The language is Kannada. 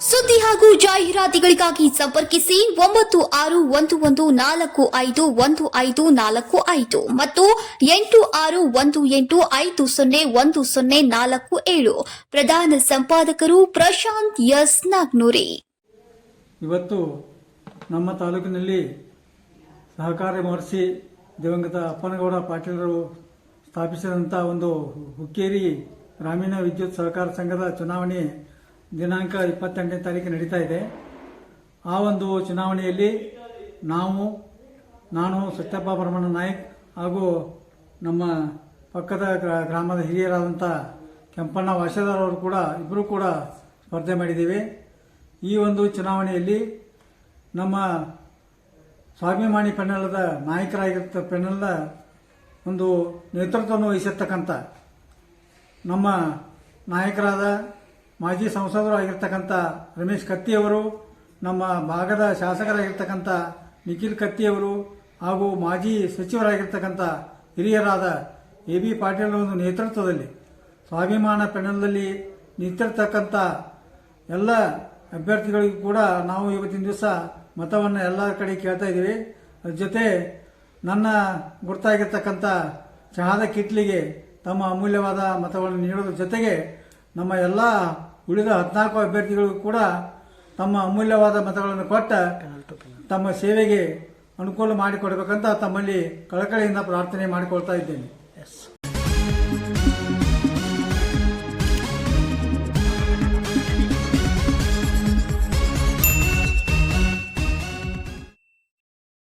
ಸುದ್ದಿ ಹಾಗೂ ಜಾಹೀರಾತುಗಳಿಗಾಗಿ ಸಂಪರ್ಕಿಸಿ ಒಂಬತ್ತು ಆರು ಒಂದು ಒಂದು ನಾಲ್ಕು ಐದು ಒಂದು ಐದು ನಾಲ್ಕು ಐದು ಮತ್ತು ಎಂಟು ಆರು ಒಂದು ಎಂಟು ಐದು ಸೊನ್ನೆ ಒಂದು ಸೊನ್ನೆ ನಾಲ್ಕು ಏಳು. ಪ್ರಧಾನ ಸಂಪಾದಕರು ಪ್ರಶಾಂತ್ ಎಸ್ ನಾಗ್ನೂರಿ. ಇವತ್ತು ನಮ್ಮ ತಾಲೂಕಿನಲ್ಲಿ ಸಹಕಾರ ಮಹರ್ಷಿ ದಿವಂಗತ ಅಪ್ಪನಗೌಡ ಪಾಟೀಲರು ಸ್ಥಾಪಿಸಿದಂಥ ಒಂದು ಹುಕ್ಕೇರಿ ಗ್ರಾಮೀಣ ವಿದ್ಯುತ್ ಸಹಕಾರ ಸಂಘದ ಚುನಾವಣೆ ದಿನಾಂಕ ಇಪ್ಪತ್ತೆಂಟನೇ ತಾರೀಕು ನಡೀತಾ ಇದೆ. ಆ ಒಂದು ಚುನಾವಣೆಯಲ್ಲಿ ನಾವು, ನಾನು ಸತ್ಯಪ್ಪ ಬ್ರಹ್ಮಣ್ಣ ನಾಯಕ್ ಹಾಗೂ ನಮ್ಮ ಪಕ್ಕದ ಗ್ರಾಮದ ಹಿರಿಯರಾದಂಥ ಕೆಂಪಣ್ಣ ವಾಷದಾರ್ ಅವರು ಕೂಡ ಇಬ್ಬರೂ ಕೂಡ ಸ್ಪರ್ಧೆ ಮಾಡಿದ್ದೀವಿ. ಈ ಒಂದು ಚುನಾವಣೆಯಲ್ಲಿ ನಮ್ಮ ಸ್ವಾಭಿಮಾನಿ ಪೆನ್ನಲದ ನಾಯಕರಾಗಿರ್ತ ಪೆನ್ನಲ್ನ ಒಂದು ನೇತೃತ್ವವನ್ನು ವಹಿಸಿರ್ತಕ್ಕಂಥ ನಮ್ಮ ನಾಯಕರಾದ ಮಾಜಿ ಸಂಸದರು ಆಗಿರ್ತಕ್ಕಂಥ ರಮೇಶ್ ಕತ್ತಿಯವರು ನಮ್ಮ ಭಾಗದ ಶಾಸಕರಾಗಿರ್ತಕ್ಕಂಥ ನಿಖಿಲ್ ಕತ್ತಿಯವರು ಹಾಗೂ ಮಾಜಿ ಸಚಿವರಾಗಿರ್ತಕ್ಕಂಥ ಹಿರಿಯರಾದ ಎ ಬಿ ಪಾಟೀಲ್ ಒಂದು ನೇತೃತ್ವದಲ್ಲಿ, ಸ್ವಾಭಿಮಾನ ಪೆನಲ್ದಲ್ಲಿ ನಿಂತಿರ್ತಕ್ಕಂಥ ಎಲ್ಲ ಅಭ್ಯರ್ಥಿಗಳಿಗೂ ಕೂಡ ನಾವು ಇವತ್ತಿನ ದಿವಸ ಮತವನ್ನು ಎಲ್ಲ ಕಡೆ ಕೇಳ್ತಾ ಇದ್ದೀವಿ. ಅದ್ರ ಜೊತೆ ನನ್ನ ಗುರ್ತಾಗಿರ್ತಕ್ಕಂಥ ಚಹಾದ ಕಿಟ್ಲಿಗೆ ತಮ್ಮ ಅಮೂಲ್ಯವಾದ ಮತವನ್ನು ನೀಡೋದ್ರ ಜೊತೆಗೆ ನಮ್ಮ ಎಲ್ಲ ಉಳಿದ ಹದಿನಾಲ್ಕು ಅಭ್ಯರ್ಥಿಗಳಿಗೂ ಕೂಡ ತಮ್ಮ ಅಮೂಲ್ಯವಾದ ಮತಗಳನ್ನು ಕೊಟ್ಟ ತಮ್ಮ ಸೇವೆಗೆ ಅನುಕೂಲ ಮಾಡಿಕೊಡಬೇಕಂತ ತಮ್ಮಲ್ಲಿ ಕಳಕಳಿಯಿಂದ ಪ್ರಾರ್ಥನೆ ಮಾಡಿಕೊಳ್ತಾ ಇದ್ದೇನೆ.